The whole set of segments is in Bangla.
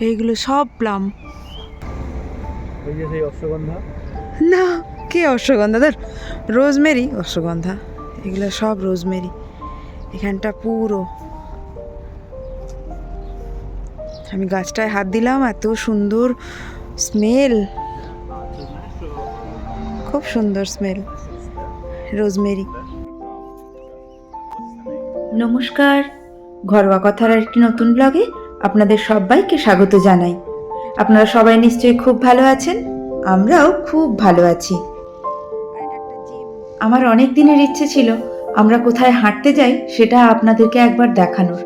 এইগুলো সব প্লাম। ওই যে সেই অশ্বগন্ধা। না কে অশ্বগন্ধা? ধর রোজমেরি অশ্বগন্ধা। এগুলো সব রোজমেরি। এখানটা পুরো। আমি গাছটায় হাত দিলাম এত সুন্দর স্মেল খুব সুন্দর স্মেল রোজমেরি। নমস্কার। ঘরোয়া কথার একটি নতুন ব্লগে আপনাদের সবাইকে স্বাগত জানাই। আপনারা সবাই নিশ্চয়ই খুব ভালো আছেন? আমরাও খুব ভালো আছি। আমার অনেক দিনের ইচ্ছে ছিল, আমরা কোথায় হাঁটতে যাই সেটা আপনাদেরকে একবার দেখানোর।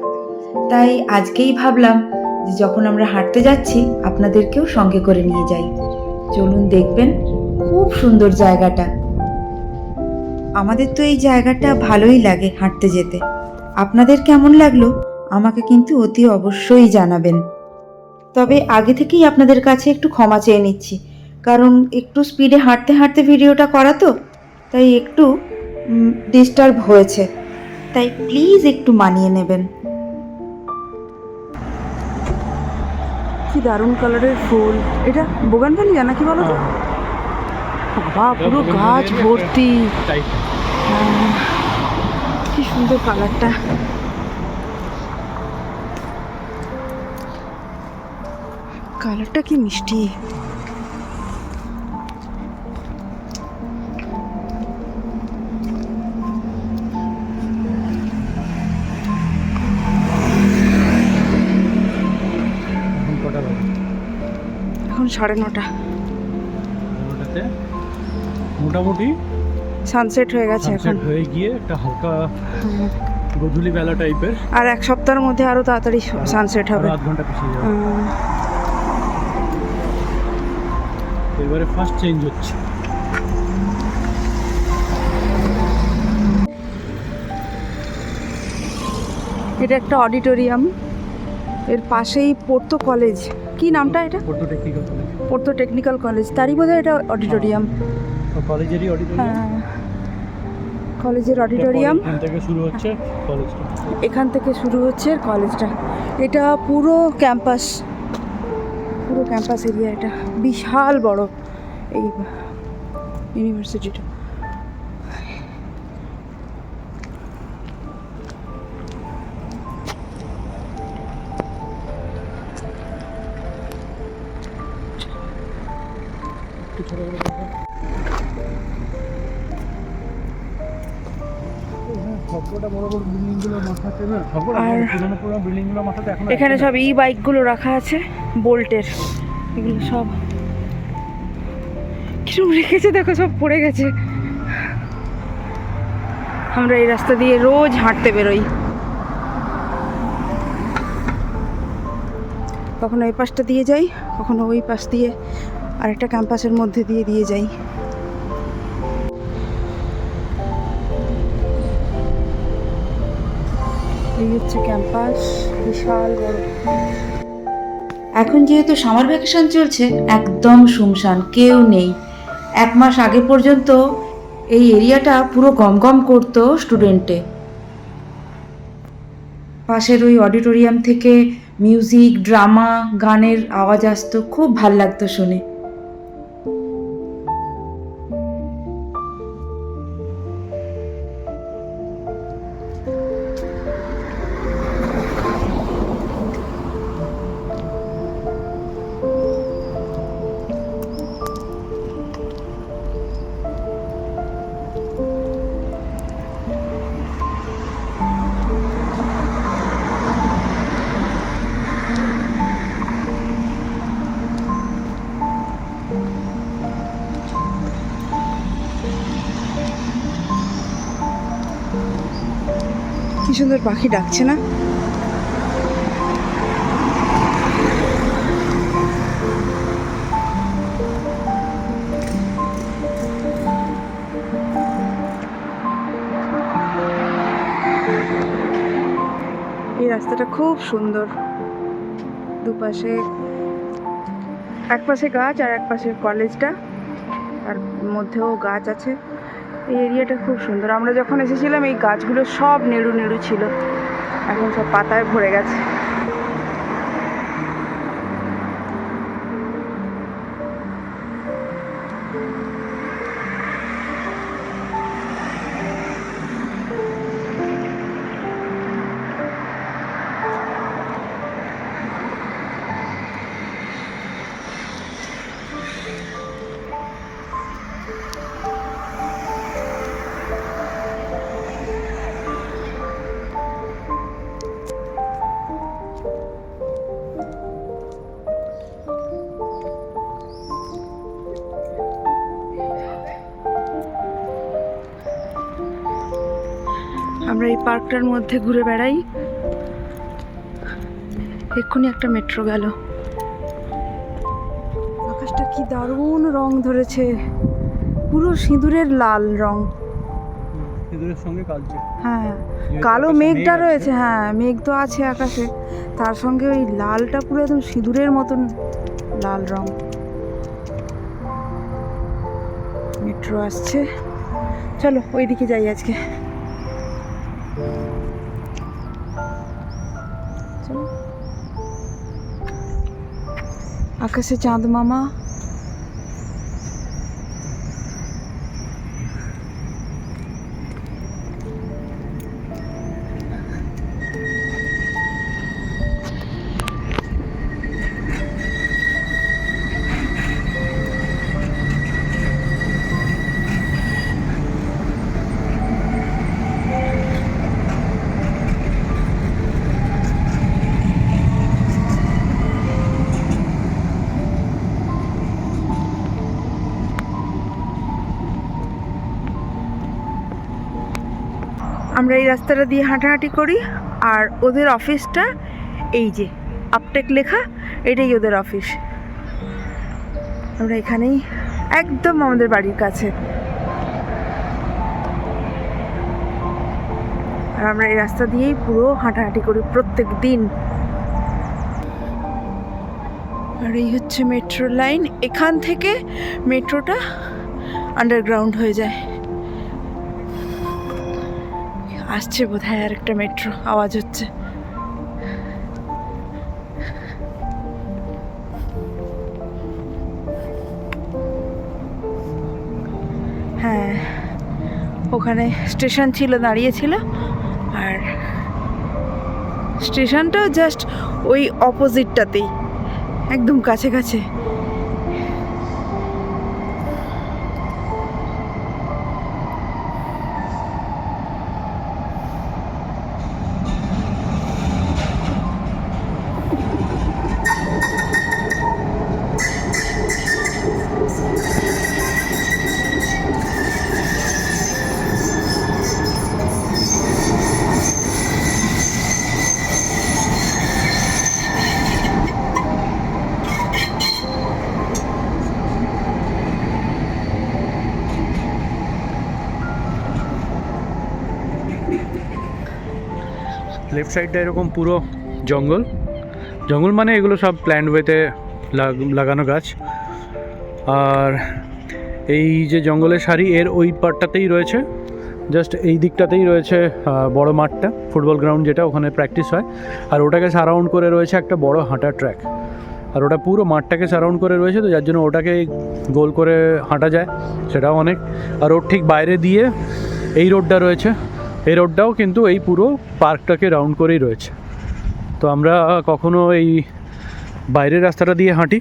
তাই আজকেই ভাবলাম যে যখন আমরা হাঁটতে যাচ্ছি, আপনাদেরকেও সঙ্গে করে নিয়ে যাই। চলুন দেখবেন খুব সুন্দর জায়গাটা। আমাদের তো এই জায়গাটা ভালোই লাগে হাঁটতে যেতে। আপনাদের কেমন লাগল? আমাকে কিন্তু অতি অবশ্যই জানাবেন। তবে আগে থেকেই আপনাদের কাছে একটু ক্ষমা চেয়ে নিচ্ছি কারণ একটু স্পিডে হাঁটতে হাঁটতে ভিডিওটা করা তো তাই একটু ডিস্টার্ব হয়েছে। তাই প্লিজ একটু মানিয়ে নেবেন। কি দারুণ কালারের ফুল। এটা বোগানভ্যালিয়া নাকি বলো তো? বাবা পুরো গাছ ভর্তি। কি সুন্দর কালারটা কালারটা কি মিষ্টি? এখন সাড়ে নটা। মোটামুটি সানসেট হয়ে গেছে এখন। হয়ে গিয়ে একটা হালকা। গধুলি বেলা টাইপের আর এক সপ্তাহের মধ্যে আরও তাড়াতাড়ি সানসেট হবে। আধ ঘণ্টা পিছিয়ে যাবে। এবারে ফার্স্ট চেঞ্জ হচ্ছে। এটা একটা অডিটোরিয়াম এর পাশেই পড়তো কলেজ কি নামটা এটা? ফটো টেকনিক্যাল কলেজ পড়তো টেকনিক্যাল কলেজ তারই বোধহয় এটা অডিটোরিয়াম কলেজেরই অডিটোরিয়াম কলেজের অডিটোরিয়াম এখান থেকে শুরু হচ্ছে কলেজটা এখান থেকে শুরু হচ্ছে কলেজটা এটা পুরো ক্যাম্পাস পুরো ক্যাম্পাস এরিয়া এটা বিশাল বড় এই ইউনিভার্সিটিটা আর- এখানে সব ই বাইকগুলো রাখা আছে। বোল্টের, এগুলো সব। কিরম রেখেছে দেখো, সব পড়ে গেছে। আমরা এই রাস্তা দিয়ে রোজ হাঁটতে বেরোই। কখনো এই পাশটা দিয়ে যাই, কখনো ওই পাশ দিয়ে আরেকটা ক্যাম্পাসের মধ্যে দিয়ে দিয়ে যাই। এই হচ্ছে ক্যাম্পাস, বিশাল বড়। এখন যেহেতু সামার ভ্যাকেশন চলছে, একদম শুনশান, কেউ নেই। এক মাস আগে পর্যন্ত এই এরিয়াটা পুরো গমগম করত স্টুডেন্টে পাশের ওই অডিটোরিয়াম থেকে মিউজিক ড্রামা গানের আওয়াজ আসতো, খুব ভালো লাগতো শুনে। কি সুন্দর পাখি ডাকছে না? এই রাস্তাটা খুব সুন্দর। দুপাশে এক পাশে গাছ আর এক পাশে কলেজটা তার মধ্যেও গাছ আছে। এই এরিয়াটা খুব সুন্দর। আমরা যখন এসেছিলাম, এই গাছগুলো সব নেড়ু নেড়ু ছিল। এখন সব পাতায় ভরে গেছে। আমরা এই পার্কটার মধ্যে ঘুরে বেড়াই। এক্ষুনি একটা মেট্রো গেল। আকাশটা কি দারুণ রং ধরেছে। পুরো সিঁদুরের লাল রং। সিঁদুরের সঙ্গে কালচে হ্যাঁ কালো মেঘটা রয়েছে হ্যাঁ মেঘ তো আছে আকাশে। তার সঙ্গে ওই লালটা পুরো একদম সিঁদুরের মতন লাল রং। মেট্রো আসছে। চলো ওইদিকে যাই আজকে। Akasya çaldım ama আমরা এই রাস্তাটা দিয়ে হাঁটাহাঁটি করি, আর ওদের অফিসটা এই যে আপটেক লেখা, এটাই ওদের অফিস আমরা এখানেই, একদম আমাদের বাড়ির কাছে। আর আমরা এই রাস্তা দিয়েই পুরো হাঁটাহাঁটি করি প্রত্যেক দিন। আর এই হচ্ছে মেট্রো লাইন এখান থেকে মেট্রোটা আন্ডারগ্রাউন্ড হয়ে যায়। আসছে বোধ হয় আর একটা মেট্রো আওয়াজ হচ্ছে। হ্যাঁ ওখানে স্টেশন ছিল দাঁড়িয়ে ছিল আর স্টেশনটাও জাস্ট ওই অপোজিটটাতেই একদম কাছে কাছে। সাইডটা এরকম পুরো জঙ্গল। জঙ্গল মানে এগুলো সব প্ল্যান্ড ওয়েতে লাগানো গাছ। আর এই যে জঙ্গলের সারি, এর ওই পার্টটাতেই রয়েছে। জাস্ট এই দিকটাতেই রয়েছে বড় মাঠটা ফুটবল গ্রাউন্ড যেটা ওখানে প্র্যাকটিস হয়। আর ওটাকে সারাউন্ড করে রয়েছে একটা বড় হাঁটার ট্র্যাক আর ওটা পুরো মাঠটাকে সারাউন্ড করে রয়েছে তো, যার জন্য ওটাকে গোল করে হাঁটা যায়, সেটাও অনেক। আর ওর ঠিক বাইরে দিয়ে এই রোডটা রয়েছে এই রোডটাও কিন্তু এই পুরো পার্কটাকে রাউন্ড করেই রয়েছে। তো আমরা কখনো এই বাইরের রাস্তাটা দিয়ে হাঁটি,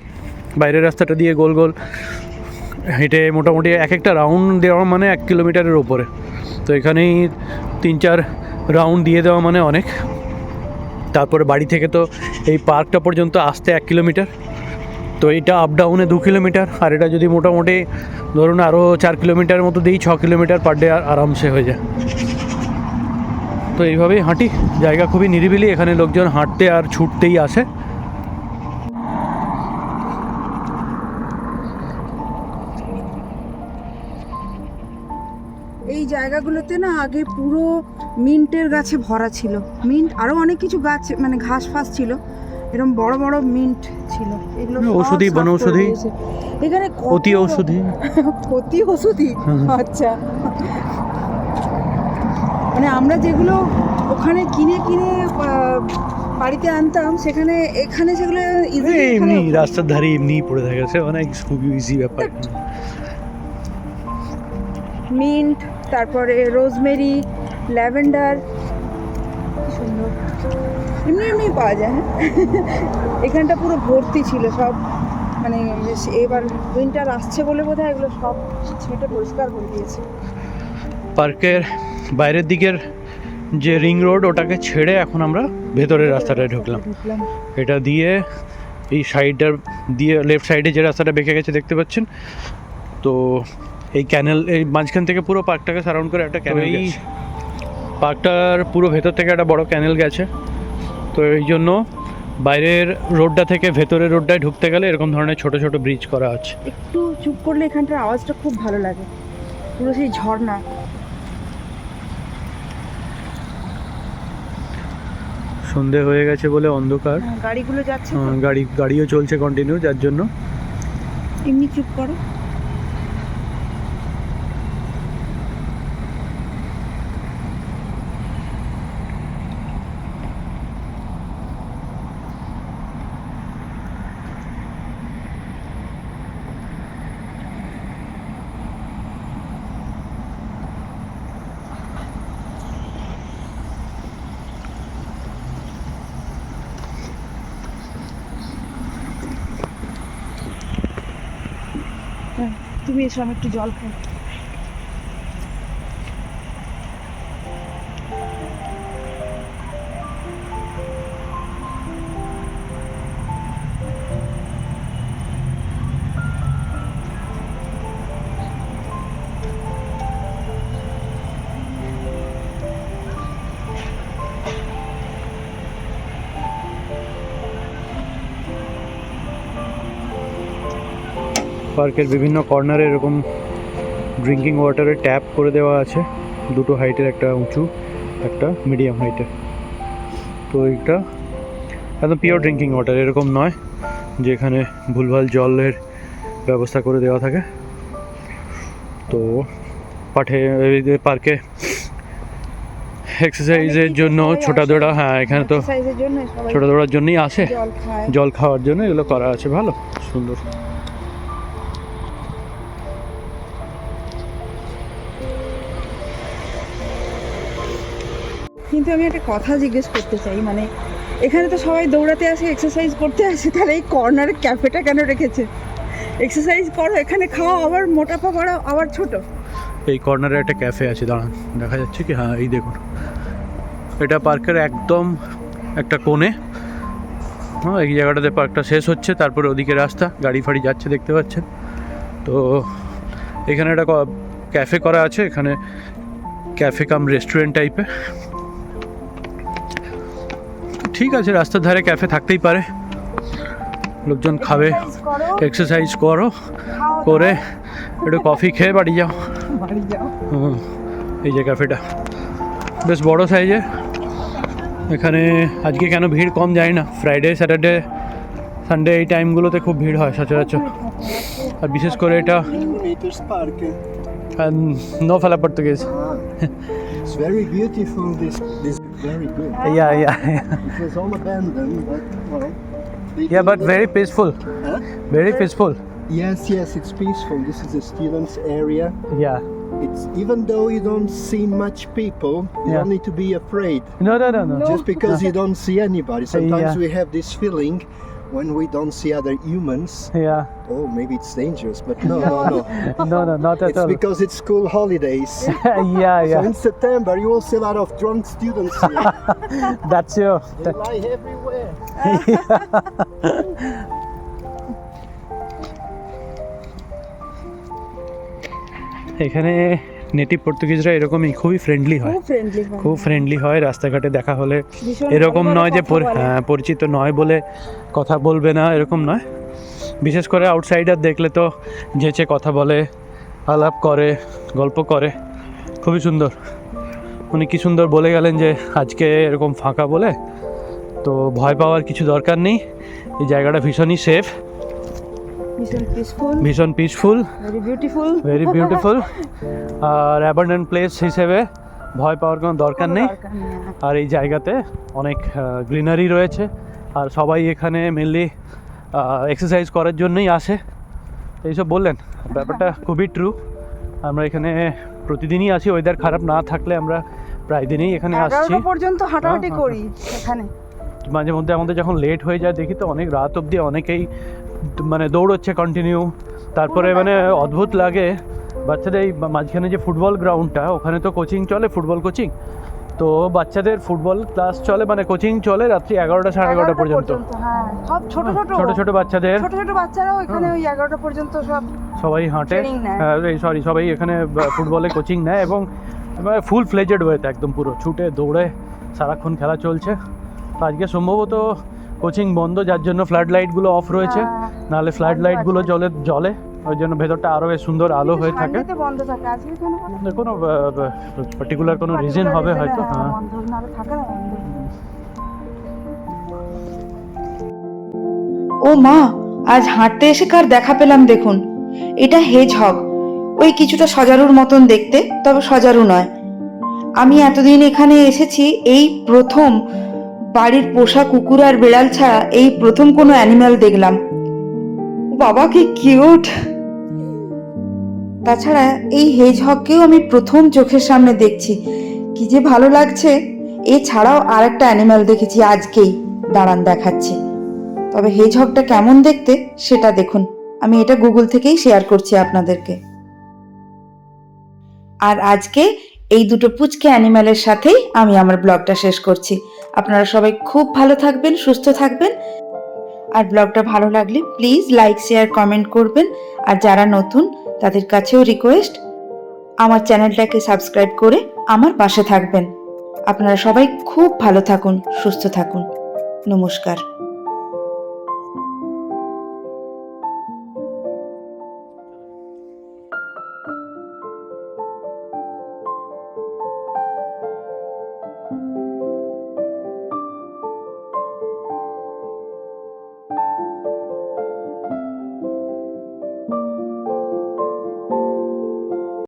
বাইরের রাস্তাটা দিয়ে গোল গোল হেঁটে মোটামুটি এক একটা রাউন্ড দেওয়া মানে এক কিলোমিটারের ওপরে তো এখানেই তিন চার রাউন্ড দিয়ে দেওয়া মানে অনেক। তারপরে বাড়ি থেকে তো এই পার্কটা পর্যন্ত আসতে এক কিলোমিটার। তো এটা আপ ডাউনে দু কিলোমিটার, আর এটা যদি মোটামুটি ধরুন আরও চার কিলোমিটার মতো দিই ছ কিলোমিটার পার ডে আরামসে হয়ে যায়। তো এইভাবেই হাঁটি। জায়গা খুবই নিরিবিলি এখানে লোকজন হাঁটতে আর ছুটতেই আসে। এই জায়গাগুলোতে না আগে পুরো মিন্টের গাছে ভরা ছিল। মিন্ট আরও অনেক কিছু গাছ মানে ঘাস ফাস ছিল। এরকম বড় বড় মিন্ট ছিল। এগুলো ঔষধি, বনৌষধি। এখানে অতি ঔষধি। অতি ওষুধি আচ্ছা। মানে আমরা যেগুলো ওখানে কিনে কিনে বাড়িতে আনতাম সেখানে এখানে সেগুলো এমনি রাস্তার ধারে এমনি পড়ে থাকে সে অনেক খুবই ইজি ব্যাপার। মিন্ট তারপরে রোজমেরি ল্যাভেন্ডার সুন্দর। এমনি এমনি পাওয়া যায় হ্যাঁ। এখানটা পুরো ভর্তি ছিল সব। মানে এবার উইন্টার আসছে বলে বোধ হয় এগুলো সব ছেটে পরিষ্কার করে দিয়েছে। পার্কের বাইরের দিকের যে রিং রোড ওটাকে ছেড়ে এখন আমরা ভেতরের রাস্তাটায় ঢুকলাম। এটা দিয়ে এই সাইডটার দিয়ে লেফট সাইডে যে রাস্তাটা বেঁকে গেছে দেখতে পাচ্ছেন? তো এই ক্যানেল এই মাঝখান থেকে পুরো পার্কটাকে সারাউন্ড করে একটা ক্যানেল এই পার্কটার পুরো ভেতর থেকে একটা বড় ক্যানেল গেছে। তো এই জন্য বাইরের রোডটা থেকে ভেতরের রোডটায় ঢুকতে গেলে এরকম ধরনের ছোট ছোট ব্রিজ করা আছে। একটু চুপ করলে এখানটার আওয়াজটা খুব ভালো লাগে। পুরো সেই ঝর্ণা। সন্ধে হয়ে গেছে বলে অন্ধকার। হ্যাঁ, গাড়িগুলো যাচ্ছে গাড়ি গাড়িও চলছে কন্টিনিউ যার জন্য। এমনি চুপ করো। তুমি এসো আমি একটু জল খাই। পার্কের বিভিন্ন কর্নারে এরকম ড্রিঙ্কিং ওয়াটারের ট্যাপ করে দেওয়া আছে। দুটো হাইটের একটা উঁচু একটা মিডিয়াম হাইটের তো এইটা একদম পিওর ড্রিঙ্কিং ওয়াটার এরকম নয় যেখানে ভুলভাল জলের ব্যবস্থা করে দেওয়া থাকে। তো পাঠে পার্কে এক্সারসাইজের জন্য ছোটা দৌড়া হ্যাঁ এখানে তো ছোটা দৌড়ার জন্যই আসে। জল খাওয়ার জন্য এগুলো করা আছে ভালো সুন্দর। কিন্তু আমি একটা কথা জিজ্ঞেস করতে চাই মানে এখানে তো সবাই দৌড়াতে আসে এক্সারসাইজ করতে আসে, তাহলে এই কর্নারে ক্যাফেটা কেন রেখেছে? এক্সারসাইজ করো, এখানে খাও, আবার মোটাপা বাড়াও আবার ছোট। এই কর্নারে একটা ক্যাফে আছে, দাঁড়ান, দেখা যাচ্ছে কি? হ্যাঁ এই দেখুন। এটা পার্কের একদম একটা কোণে। হ্যাঁ এই জায়গাটাতে পার্কটা শেষ হচ্ছে, তারপরে ওদিকে রাস্তা, গাড়ি ফাড়ি যাচ্ছে, দেখতে পাচ্ছেন। তো এখানে একটা ক্যাফে করা আছে, এখানে ক্যাফে কাম রেস্টুরেন্ট টাইপের ঠিক আছে রাস্তার ধারে ক্যাফে থাকতেই পারে। লোকজন খাবে এক্সারসাইজ করো করে একটু কফি খেয়ে বাড়ি যাও। এই যে ক্যাফেটা বেশ বড় সাইজের এখানে আজকে কেন ভিড় কম যায় না। ফ্রাইডে স্যাটারডে সানডে এই টাইমগুলোতে খুব ভিড় হয় সচরাচর। আর বিশেষ করে এটা নো ফেলা Portuguese It's very beautiful. This this very good. Yeah, yeah. yeah. It was all abandoned, but well. Yeah, but very peaceful. Huh? Very peaceful. Yes, yes, it's peaceful. This is a students' area. Yeah. It's even though you don't see much people, you yeah. don't need to be afraid. No, no, no, no. Just because you don't see anybody. Sometimes yeah. we have this feeling when we don't see other humans. Yeah Oh, maybe it's dangerous, but no, no, no. No no not at It's all because it's school holidays. Yeah So yeah in September, you will see a lot of drunk students here. That's your they lie everywhere. এখানে নেটিভ পর্তুগিজরা এরকমই খুবই ফ্রেন্ডলি হয়। খুব ফ্রেন্ডলি হয়। রাস্তাঘাটে দেখা হলে। এরকম নয় যে পরিচিত নয় বলে কথা বলবে না এরকম নয়। বিশেষ করে আউটসাইডার দেখলে তো যেচে কথা বলে আলাপ করে গল্প করে খুবই সুন্দর। উনি কি সুন্দর বলে গেলেন যে আজকে এরকম ফাঁকা বলে তো ভয় পাওয়ার কিছু দরকার নেই। এই জায়গাটা ভীষণই সেফ ভীষণ পিসফুল ভীষণ peaceful very beautiful very beautiful আর অ্যাবান্ডেন্ট প্লেস হিসেবে ভয় পাওয়ার কোনো দরকার নেই। আর এই জায়গাতে অনেক গ্রিনারি রয়েছে। আর সবাই এখানে মেনলি এক্সারসাইজ করার জন্যই আসে। এইসব বললেন ব্যাপারটা খুবই ট্রু আমরা এখানে প্রতিদিনই আসি ওয়েদার খারাপ না থাকলে আমরা প্রায় দিনই এখানে আসছি। পর্যন্ত হাঁটাহাঁটি হ্যাঁ, হ্যাঁ, করি এখানে। মাঝে মধ্যে আমাদের যখন লেট হয়ে যায় দেখি তো অনেক রাত অবধি অনেকেই মানে দৌড়চ্ছে কন্টিনিউ তারপরে মানে অদ্ভুত লাগে। বাচ্চাদের এই মাঝখানে যে ফুটবল গ্রাউন্ডটা ওখানে তো কোচিং চলে ফুটবল কোচিং তো বাচ্চাদের ফুটবল ক্লাস চলে মানে কোচিং চলে রাত্রি এগারোটা সাড়ে এগারোটা পর্যন্ত। হ্যাঁ। সব ছোট ছোট ছোট ছোট বাচ্চাদের। ছোট ছোট বাচ্চারাও এখানে ওই এগারোটা পর্যন্ত সব সবাই হাঁটে। সরি সবাই এখানে ফুটবলে কোচিং নেয় এবং ফুল ফ্লেজেড ওয়েতে একদম পুরো। ছুটে দৌড়ে সারাক্ষণ খেলা চলছে। আজকে সম্ভবত কোচিং বন্ধ যার জন্য ফ্লাড লাইটগুলো অফ রয়েছে। নাহলে ফ্লাড লাইটগুলো জলে জলে ওই জন্য ভেতরটা আরও বেশ সুন্দর আলো হয়ে থাকে। কেন পার্টিকুলার কোনো রিজন হবে হয়তো হ্যাঁ। ও মা আজ হাঁটতে এসে কার দেখা পেলাম দেখুন। এটা হেজ হক ওই কিছুটা সজারুর মতন দেখতে তবে সজারু নয়। আমি এতদিন এখানে এসেছি এই প্রথম বাড়ির পোষা কুকুর আর বিড়াল ছাড়া এই প্রথম কোনো অ্যানিম্যাল দেখলাম। বাবা কি কিউট। তাছাড়া এই হেজ হগকেও আমি প্রথম চোখের সামনে দেখছি। কি যে ভালো লাগছে। এছাড়াও আর একটা অ্যানিম্যাল দেখেছি আজকেই। দাঁড়ান দেখাচ্ছি। তবে হেজ হকটা কেমন দেখতে সেটা দেখুন। আমি এটা গুগল থেকেই শেয়ার করছি আপনাদেরকে। আর আজকে এই দুটো পুচকে অ্যানিম্যালের সাথেই আমি আমার ব্লগটা শেষ করছি। আপনারা সবাই খুব ভালো থাকবেন, সুস্থ থাকবেন। আর ব্লগটা ভালো লাগলে প্লিজ লাইক, শেয়ার, কমেন্ট করবেন। আর যারা নতুন, তাদের কাছেও রিকোয়েস্ট আমার চ্যানেলটাকে সাবস্ক্রাইব করে আমার পাশে থাকবেন। আপনারা সবাই খুব ভালো থাকুন, সুস্থ থাকুন। নমস্কার।